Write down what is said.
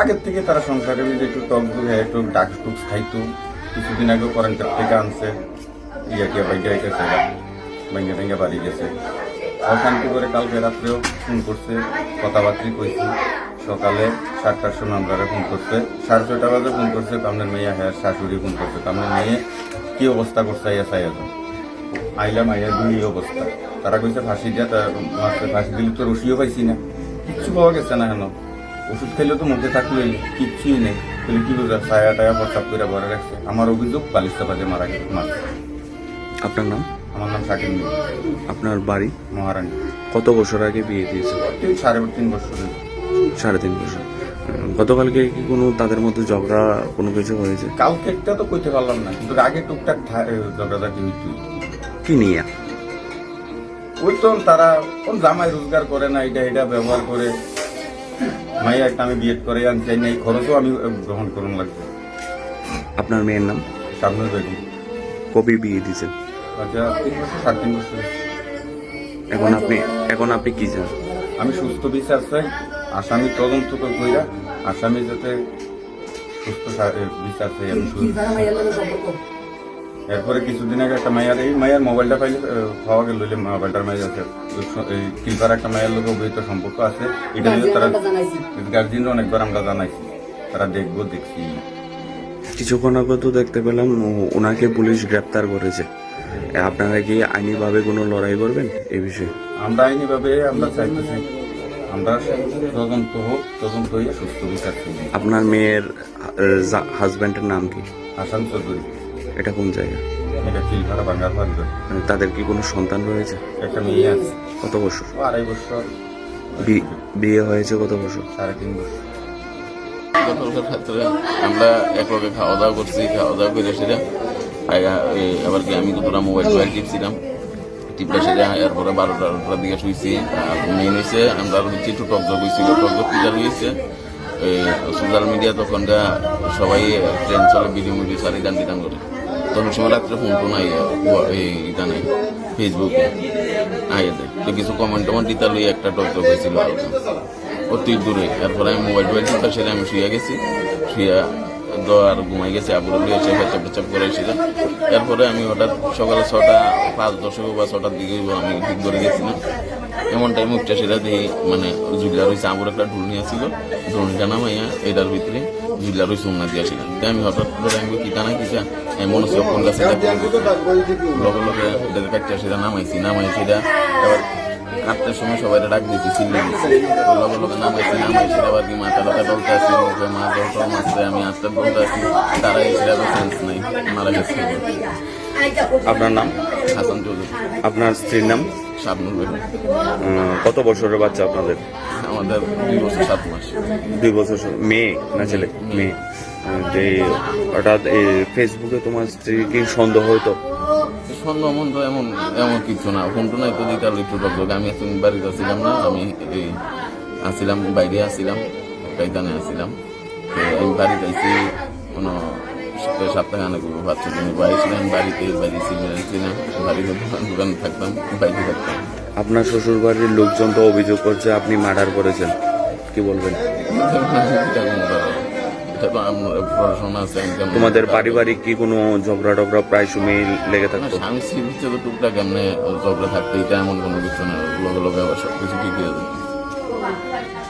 আগের থেকে তারা সংসারে মিলে একটু টক দু একটু ডাক টুক খাইতো। কিছুদিন আগে করেন কারেন্টের থেকে আনছে। ইয়া বাইকে রেখেছে ভেঙে ভেঙে বাড়ি গেছে। অশান্তি করে কালকে রাত্রেও ফোন করছে, কথাবার্তি কইছি। সকালে সাতটার সময় আমরা ফোন করছে। সাড়ে ছয়টা বাজে ফোন করছে তো কামনের মেয়ে হ্যাঁ শাশুড়ি ফোন করছে। কামনের মেয়ে কি অবস্থা করছে আইয়া চাই এখন আইলাম আইয়া দুই অবস্থা। তারা কইছে ফাঁসি দিয়া তার মাত্র ফাঁসি দিলে তো রসিও পাইছি না। কিচ্ছু পাওয়া গেছে না কেন ওষুধ খাইলে তো মুখে থাকলেই কিচ্ছুই নেই। তাহলে কি বোঝা ছায়া টায়া প্রস্তাব করে ভরে রাখছে। আমার অভিযোগ বালিশ চাপাতে মারা গেছে মারছে। আপনার নাম? আমার নাম শাকিল আপনার বাড়ি? মহারানী। কত বছর আগে বিয়ে দিয়েছে? সাড়ে তিন বছর সাড়ে তিন বছর। গতকালকে কি কোনো তাদের মধ্যে ঝগড়া কোনো কিছু হয়েছে? কালকে একটা তো কইতে পারলাম না কিন্তু আগে টুকটাক ঝগড়াঝাটি হইতই কি নিয়ে? ওই তো তারা কোন জামাই রোজগার করে না এটা এটা ব্যবহার করে। মাইয়া একটা আমি বিয়ে করে আনছি না এই খরচও আমি গ্রহণ করুন লাগবে। আপনার মেয়ের নাম? সামনে বেগম। কবে বিয়ে দিয়েছেন? আচ্ছা তিন বছর সাড়ে তিন বছর। এখন আপনি এখন আপনি কি চান? আমি সুস্থ বিচার চাই। আসামি তদন্ত তো কইরা আসামি যাতে সুস্থ বিচার চাই আমি এরপরে কিছুদিন আগে একটা মাইয়ার এই মায়ার মোবাইলটা পাইলে পাওয়া গেল মোবাইলটার মাইয়া আছে এই কিলপার একটা মায়ের লোক অবহিত সম্পর্ক আছে। এটা নিয়ে তারা গার্জিয়ান অনেকবার আমরা জানাইছি। তারা দেখব দেখছি। কিছুক্ষণ আগে তো দেখতে পেলাম ওনাকে পুলিশ গ্রেপ্তার করেছে। আপনারা কি আইনিভাবে কোনো লড়াই করবেন এই বিষয়ে? আমরা আইনিভাবে আমরা চাইতেছি। আমরা তদন্ত হোক তদন্ত হয়ে সুস্থ বিচার চাই আপনার মেয়ের হাজব্যান্ডের নাম কি? হাসান চৌধুরী। এটা কোন জায়গা? এটা কিলপাড়া বাঙ্গার মানে তাদের কি কোনো সন্তান রয়েছে? একটা মেয়ে আছে। কত বছর? আড়াই বছর। বিয়ে হয়েছে কত বছর? সাড়ে তিন বছর। ক্ষেত্রে আমরা একলগে খাওয়া দাওয়া করছি খাওয়া দাওয়া করে সেটা এই আবার কি আমি দুটোটা মোবাইল টোবাইল টিপছিলাম। টিপটা সেটা এরপরে বারোটা বারোটার দিকে শুয়েছি আর মেন হয়েছে আমরা হচ্ছে একটু টকজক হয়েছিল টকজক পিটার হয়েছে সোশ্যাল মিডিয়া তখনটা সবাই ট্রেন চলে ভিডিও মিডিও সারি গান দিতাম করে। তখন সময় রাত্রে ফোন টোন আই এটা নাই ফেসবুকে আইয়াতে তো কিছু কমেন্ট টমেন্ট দিতে লই একটা টকজক হয়েছিল হালকা অতি দূরে। এরপরে আমি মোবাইল টোবাইল সেটা আমি শুয়ে গেছি। শুয়ে আর ঘুমাই গেছে আবুর এসে পেচাপ পেচাপ করে এসেছিল এরপরে আমি হঠাৎ সকালে ছটা, পাঁচ দশক বা ছটার দিকে আমি ঠিক করে গেছিলাম। এমন টাইম উঠছে সেটা দিয়ে মানে জুলিয়া রয়েছে আবুর একটা ঢুল নিয়ে ছিল ঢুলটা নামাইয়া এটার ভিতরে জুলিয়া রয়েছে উন্না দিয়েছিলাম তাই আমি হঠাৎ করে আমি কিটা না কিটা এমন হচ্ছে কোন গাছে লগে লগে এটাকে কাটটা সেটা নামাইছি নামাই সেটা এবার কাটতে সময় সবাই ডাক দিয়েছি চিল্লে লগে নামাইছি নামাইছি আবার কি মাথা ব্যথা ডলতে আসি মুখে মা টল মারছে আমি আস্তে বলতে আসি তারা এই সেটা সেন্স নাই মারা গেছে। আপনার নাম? হাসান চৌধুরী। আপনার স্ত্রীর নাম? শাবনুর বেগম কত বছরের বাচ্চা আপনাদের? আমাদের দুই বছর সাত মাস। দুই বছর মেয়ে না ছেলে? মেয়ে। উম, হঠাৎ এই ফেসবুকে তোমার স্ত্রী কি সন্দেহ হইতো? সন্দেহ মন্দ এমন এমন কিছু না। টোন একটু দিতে একটু ডক্টর আমি এখন বাড়িতে আসছিলাম না আমি এই আসছিলাম বাইরে আসছিলাম কাইতানে আসছিলাম তো আমি বাড়িতে আইসি কোনো সপ্তাহে আনে করব বাচ্চা জন্য বাইরে ছিলাম বাড়িতে বাইরে ছিলাম বাড়িতে দোকান দোকান থাকতাম বাইরে থাকতাম। আপনার শ্বশুর বাড়ির লোকজন তো অভিযোগ করছে আপনি মার্ডার করেছেন। কি বলবেন? পড়াশোনা আছে তোমাদের পারিবারিক কি কোনো ঝগড়া টগড়া প্রায় সময় লেগে থাকতো? স্বামী স্ত্রীর হিসেবে টুকটাক এমনি ঝগড়া থাকতো এটা এমন কোনো কিছু না। লোক লোক আবার সব কিছু ঠিকই আছে।